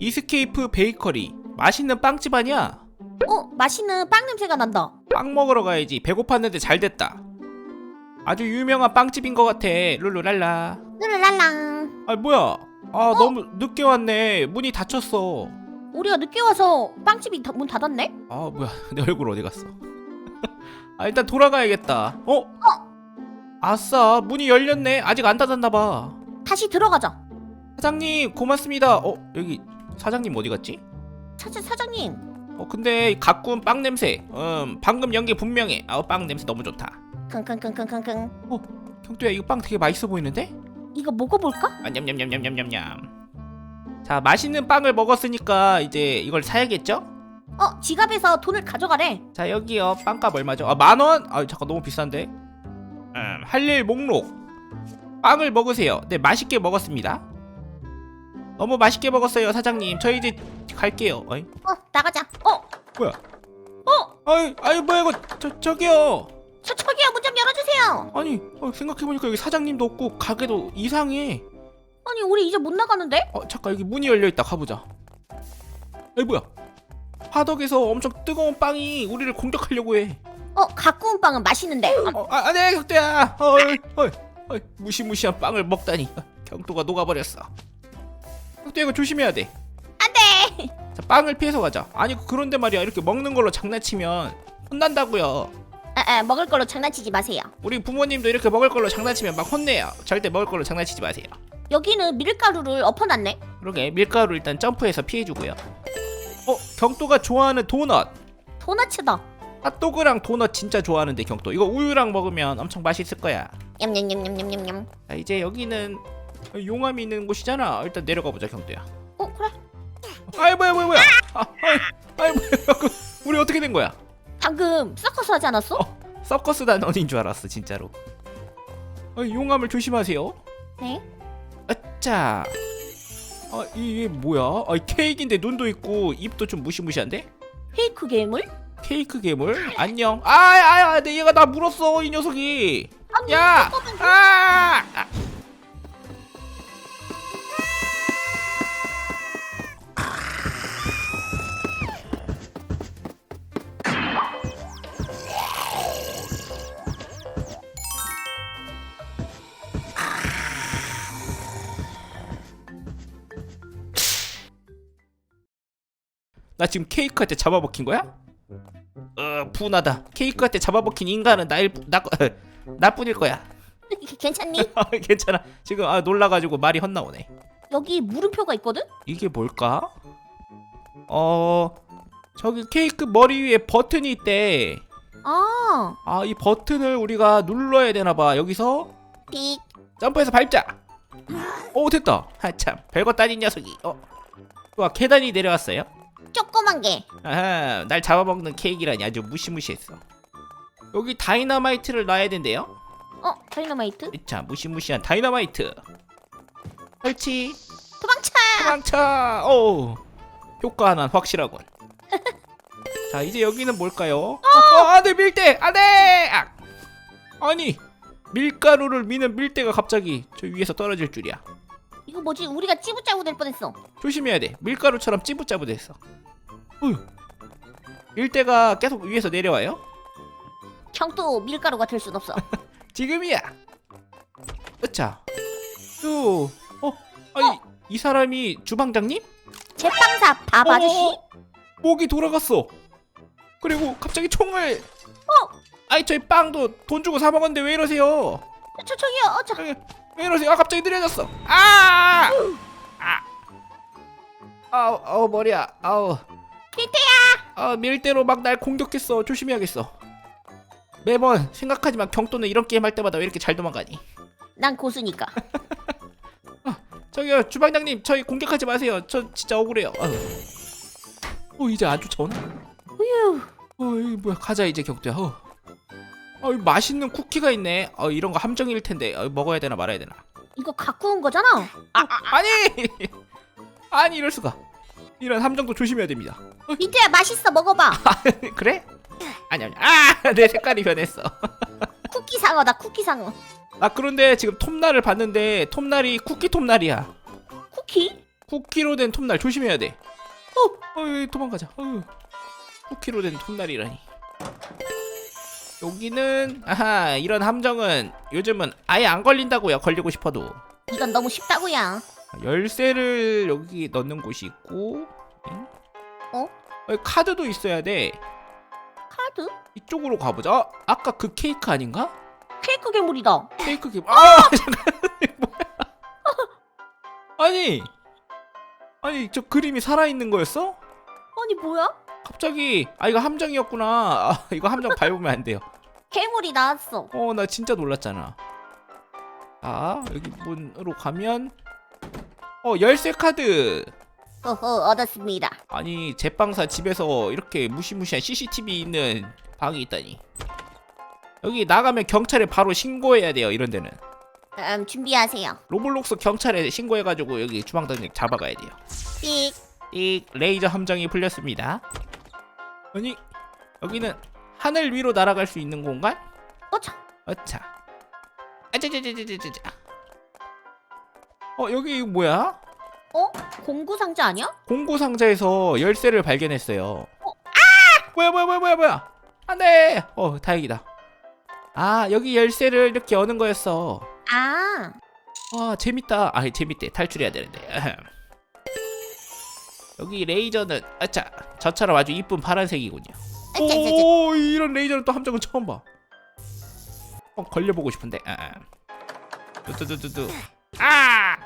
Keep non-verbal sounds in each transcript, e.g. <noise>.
이스케이프 베이커리 맛있는 빵집 아니야? 어, 맛있는 빵 냄새가 난다. 빵 먹으러 가야지. 배고팠는데 잘 됐다. 아주 유명한 빵집인 것 같아. 룰루랄라. 르르랄랑. 아 뭐야? 아 너무 늦게 왔네. 문이 닫혔어. 우리가 늦게 와서 빵집이 다- 문 닫았네? 아 뭐야. <laughs> 내 얼굴 어디 갔어? <laughs> 아 일단 돌아가야겠다. 어? 아싸 문이 열렸네. 아직 안 닫았나봐. 다시 들어가자. 사장님 고맙습니다. 어 여기 사장님 어디 갔지? 차차 사장님. 어 근데 이 가꾼 빵 냄새 음 방금 연기 분명해 아우 빵 냄새 너무 좋다 킁킁킁킁킁. 형도야 이거 빵 되게 맛있어 보이는데? 이거 먹어볼까? 아 냠냠냠냠냠냠냠 자 맛있는 빵을 먹었으니까 이제 이걸 사야겠죠? 어, 지갑에서 돈을 가져가래. 자 여기요 빵값 얼마죠? 아 만원? 아 잠깐 너무 비싼데 음, 할일 목록 빵을 먹으세요 네 맛있게 먹었습니다 너무 맛있게 먹었어요 사장님. 저희 이제 갈게요. 어이? 어, 나가자. 어, 뭐야? 어, 아이 아이 뭐야 이거. 저, 저기요. 저 저기요. 문 좀 열어주세요. 아니 어, 생각해보니까 여기 사장님도 없고 가게도 이상해. 아니 우리 이제 못 나가는데? 어 잠깐 여기 문이 열려있다. 가보자. 에이 뭐야? 화덕에서 엄청 뜨거운 빵이 우리를 공격하려고 해. 어, 갖고 온 빵은 맛있는데. 어, 아, 아, 네, 격도야. 어이, 어이, 어이, 무시무시한 빵을 먹다니. 경도가 녹아버렸어. 격도야, 이거 조심해야 돼. 안돼. 자, 빵을 피해서 가자. 아니, 그런데 말이야. 이렇게 먹는 걸로 장난치면 혼난다고요. 아, 아, 먹을 걸로 장난치지 마세요. 우리 부모님도 이렇게 먹을 걸로 장난치면 막 혼내요. 절대 먹을 걸로 장난치지 마세요. 여기는 밀가루를 엎어놨네. 그러게, 밀가루 일단 점프해서 피해주고요. 어, 경도가 좋아하는 도넛. 도나츠다. 핫도그랑 도넛 진짜 좋아하는데 경도. 이거 우유랑 먹으면 엄청 맛있을 거야. 냠냠냠냠냠냠. 자, 이제 여기는 용암이 있는 곳이잖아. 일단 내려가 보자, 경도야. 어, 그래. 아이 뭐야 뭐야 뭐야 아, 아이, 아이 뭐야 그, 우리 어떻게 된 거야 방금 서커스 하지 않았어? 어. 서커스 단원인 줄 알았어 진짜로 아, 용암을 조심하세요 네. 아짜 아 이게 뭐야 아 케이크인데 눈도 있고 입도 좀 무시무시한데 페이크 괴물? 케이크 괴물 안녕 아 아 아 내 얘가 나 물었어 이 녀석이 아니, 야 잠깐만. 아! 아! 나 지금 케이크한테 잡아먹힌 거야? 어 분하다. 케이크한테 잡아먹힌 인간은 나일 뿐- 나 <laughs> 나뿐일 거야. <laughs> 괜찮니? <laughs> 아, 괜찮아. 지금 아 놀라가지고 말이 헛나오네. 여기 물음표가 있거든? 이게 뭘까? 어 저기 케이크 머리 위에 버튼이 있대. 아, 아 이 버튼을 우리가 눌러야 되나봐. 여기서 삑. 점프해서 밟자. 오 됐다. 아참. 별거 따진 녀석이. 어. 와, 계단이 내려왔어요 조그만 게. 아하 날 잡아먹는 케이크라니 아주 무시무시했어. 여기 다이너마이트를 놔야 된대요? 어, 다이너마이트? 자 무시무시한 다이너마이트. 설치. 도망쳐! 도망쳐! 오 효과 하나는 확실하군. <laughs> 자 이제 여기는 뭘까요? 어, 안돼 밀대! 안돼! 아! 아니 밀가루를 미는 밀대가 갑자기 저 위에서 떨어질 줄이야 이거 뭐지? 우리가 찌부짜부 될 뻔했어. 조심해야 돼 밀가루처럼 찌부짜부 됐어 어휴 밀대가 계속 위에서 내려와요 형도 밀가루가 될 순 없어. <laughs> 지금이야. 으차. 요. 어. 아니 이 사람이 주방장님? 제빵사 밥 아저씨? 어, 목이 돌아갔어. 그리고 갑자기 총을. 어. 아이 저희 빵도 돈 주고 사 먹었는데 왜 이러세요? 저 저기요. 어, 저 왜, 왜 이러세요? 아 갑자기 느려졌어. 아. 아. 아우 아우 머리야. 아우. 밀대야. 아 밀대로 막 날 공격했어. 조심해야겠어. 매번 생각하지만 경도는 이런 게임 할 때마다 왜 이렇게 잘 도망가니? 난 고수니까. <laughs> 저기요 주방장님 저희 공격하지 마세요 저 진짜 억울해요 아유. 어 이제 안 쫓아오나? 우유. 어이 뭐야 가자 이제 격투야 어. 어, 이 맛있는 쿠키가 있네 어 이런 거 함정일 텐데 어, 먹어야 되나 말아야 되나 이거 갖고 온 거잖아. 아, 아 아니 <laughs> 아니 이럴 수가 이런 함정도 조심해야 됩니다 민트야 맛있어 먹어봐. <laughs> 그래? 아니 아니 <laughs> 아 내 색깔이 변했어 쿠키 상어다 쿠키 상어. 아 그런데 지금 톱날을 봤는데 톱날이 쿠키 톱날이야 쿠키? 쿠키로 된 톱날 조심해야 돼. 어, 어, 도망가자. 어. 쿠키로 된 톱날이라니. 여기는 아하 이런 함정은 요즘은 아예 안 걸린다고요. 걸리고 싶어도 이건 너무 쉽다고야. 열쇠를 여기 넣는 곳이 있고, 응? 어? 여기 카드도 있어야 돼. 카드? 이쪽으로 가보자. 어, 아까 그 케이크 아닌가? 케이크 괴물이다. 케이크 김. 아 잠깐 <laughs> 뭐야? 아니 아니 저 그림이 살아 있는 거였어? 아니 뭐야? 갑자기 아 이거 함정이었구나. 아 <laughs> 이거 함정 밟으면 안 돼요. 괴물이 나왔어. 어 나 진짜 놀랐잖아. 아 여기 문으로 가면 어 열쇠 카드. 허허 얻었습니다. 아니 제빵사 집에서 이렇게 무시무시한 CCTV 있는 방이 있다니. 여기 나가면 경찰에 바로 신고해야 돼요. 이런 데는. 음 준비하세요. 로블록스 경찰에 신고해가지고 여기 주방장님 잡아가야 돼요. 삑. 이 레이저 함정이 풀렸습니다. 아니 여기는 하늘 위로 날아갈 수 있는 공간? 어차. 어차. 아자자자자자자. 어 여기 이거 뭐야? 어? 공구 상자 아니야? 공고 상자에서 열쇠를 발견했어요. 아! 뭐야 뭐야 뭐야 뭐야 뭐야? 안돼. 어 다행이다. 아 여기 열쇠를 이렇게 여는 거였어. 아. 아 재밌다. 아 재밌대. 탈출해야 되는데. <laughs> 여기 레이저는 아차 저처럼 아주 이쁜 파란색이군요. 아짜짜짜. 오 이런 레이저는 또 함정은 처음 봐. 어 걸려보고 싶은데. 아. 뚜뚜뚜뚜뚜. 아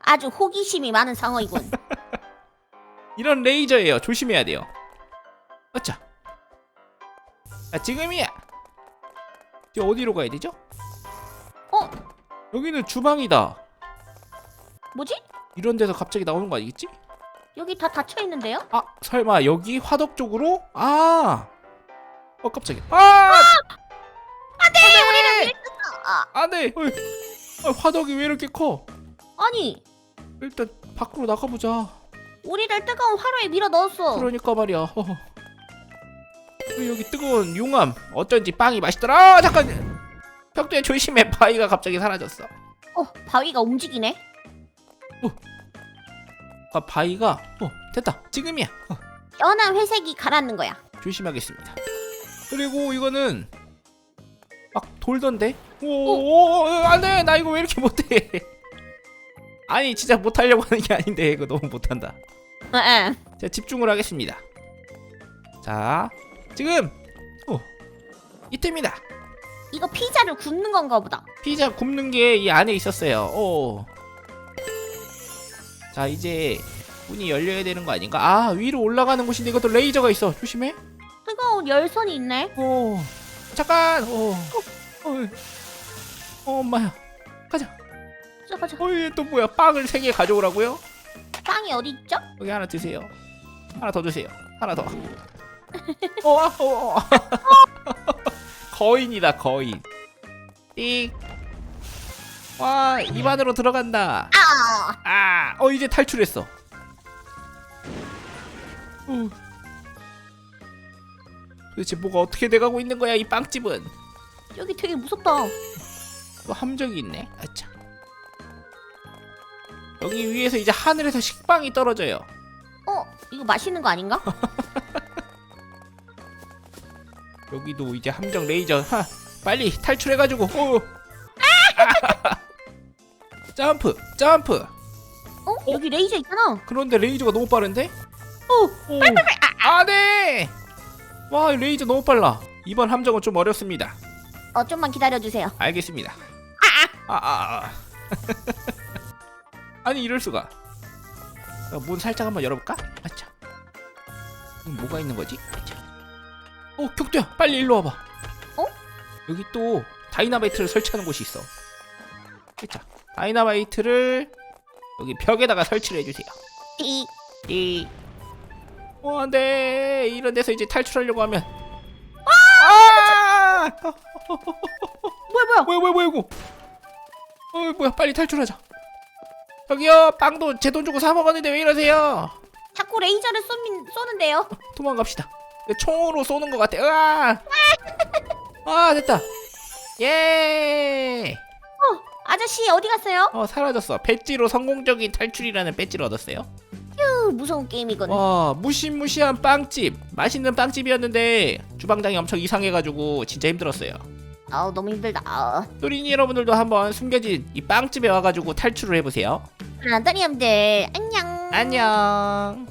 아주 호기심이 많은 상어이군. <laughs> 이런 레이저예요. 조심해야 돼요. 아차. 아 지금이야. 이제 어디로 가야 되죠? 어? 여기는 주방이다. 뭐지? 이런 데서 갑자기 나오는 거 아니겠지? 여기 다 닫혀 있는데요? 아 설마 여기 화덕 쪽으로? 아. 어 깜짝이야. 아! 네, 우리는 아, 안돼. 아, 화덕이 왜 이렇게 커? 아니 일단 밖으로 나가보자. 우리를 뜨거운 화로에 밀어 넣었어. 그러니까 말이야. 허허. 왜 여기 뜨거운 용암. 어쩐지 빵이 맛있더라. 아, 잠깐. 벽두에 조심해. 바위가 갑자기 사라졌어. 어 바위가 움직이네. 아, 바위가 어 됐다. 지금이야. 어, 연한 회색이 가라앉는 거야. 조심하겠습니다. 그리고 이거는 막 돌던데. 오, 안돼. 나 이거 왜 이렇게 못해? <laughs> 아니 진짜 못하려고 하는 게 아닌데 이거 너무 못한다. 응. 자 집중을 하겠습니다. 자 지금 어 이때입니다. 이거 피자를 굽는 건가 보다. 피자 굽는 게 이 안에 있었어요. 오. 자 이제 문이 열려야 되는 거 아닌가? 아 위로 올라가는 곳인데 이것도 레이저가 있어. 조심해. 뜨거운 열선이 있네. 오 잠깐. 오. 어, 어, 어 엄마야. 가자. 가자 가자. 어이 또 뭐야? 빵을 세 개 가져오라고요? 빵이 어디 있죠? 여기 하나 드세요. 하나 더 드세요. 하나 더. <laughs> 어, 아, 어, 어. <laughs> 거인이다 거인. 띡. 와 입안으로 들어간다. 아. 아, 어 이제 탈출했어. 어. 도대체 뭐가 어떻게 돼가고 있는 거야 이 빵집은? 여기 되게 무섭다. 또 함정이 있네. 아차. 여기 위에서 이제 하늘에서 식빵이 떨어져요. 어 이거 맛있는 거 아닌가? <laughs> 여기도 이제 함정 레이저 하 빨리 탈출해가지고 오 점프 점프. 어? 여기 레이저 있잖아. 그런데 레이저가 너무 빠른데? 어. 오. 아네. 와 레이저 너무 빨라. 이번 함정은 좀 어렵습니다. 어 좀만 기다려 주세요. 알겠습니다. 아아. 아, 아. <laughs> 아니 이럴 수가. 자, 문 살짝 한번 열어볼까? 아차. 음, 뭐가 있는 거지? 아차. 어 격투야. 빨리 일로 와봐. 어? 여기 또 다이나마이트를 설치하는 곳이 있어. 자 다이나마이트를 여기 벽에다가 설치를 해주세요. 이. 이. 어, 안 돼 이런 데서 이제 탈출하려고 하면. 아! 뭐야 뭐야? 뭐야 뭐야 뭐야 이거. 어 뭐야 빨리 탈출하자. 저기요 빵도 제 돈 주고 사 먹었는데 왜 이러세요? 자꾸 레이저를 쏘민, 쏘는데요. 도망갑시다. 총으로 쏘는 것 같아. 으아! 아 됐다. 예 아저씨 어디 갔어요? 어 사라졌어 배지로 성공적인 탈출이라는 배지를 얻었어요 휴, 무서운 게임이군. 와 무시무시한 빵집 맛있는 빵집이었는데 주방장이 엄청 이상해가지고 진짜 힘들었어요 아우 너무 힘들다. 아, 또린이 여러분들도 한번 숨겨진 이 빵집에 와가지고 탈출을 해보세요 그럼 또리님들 안녕. 안녕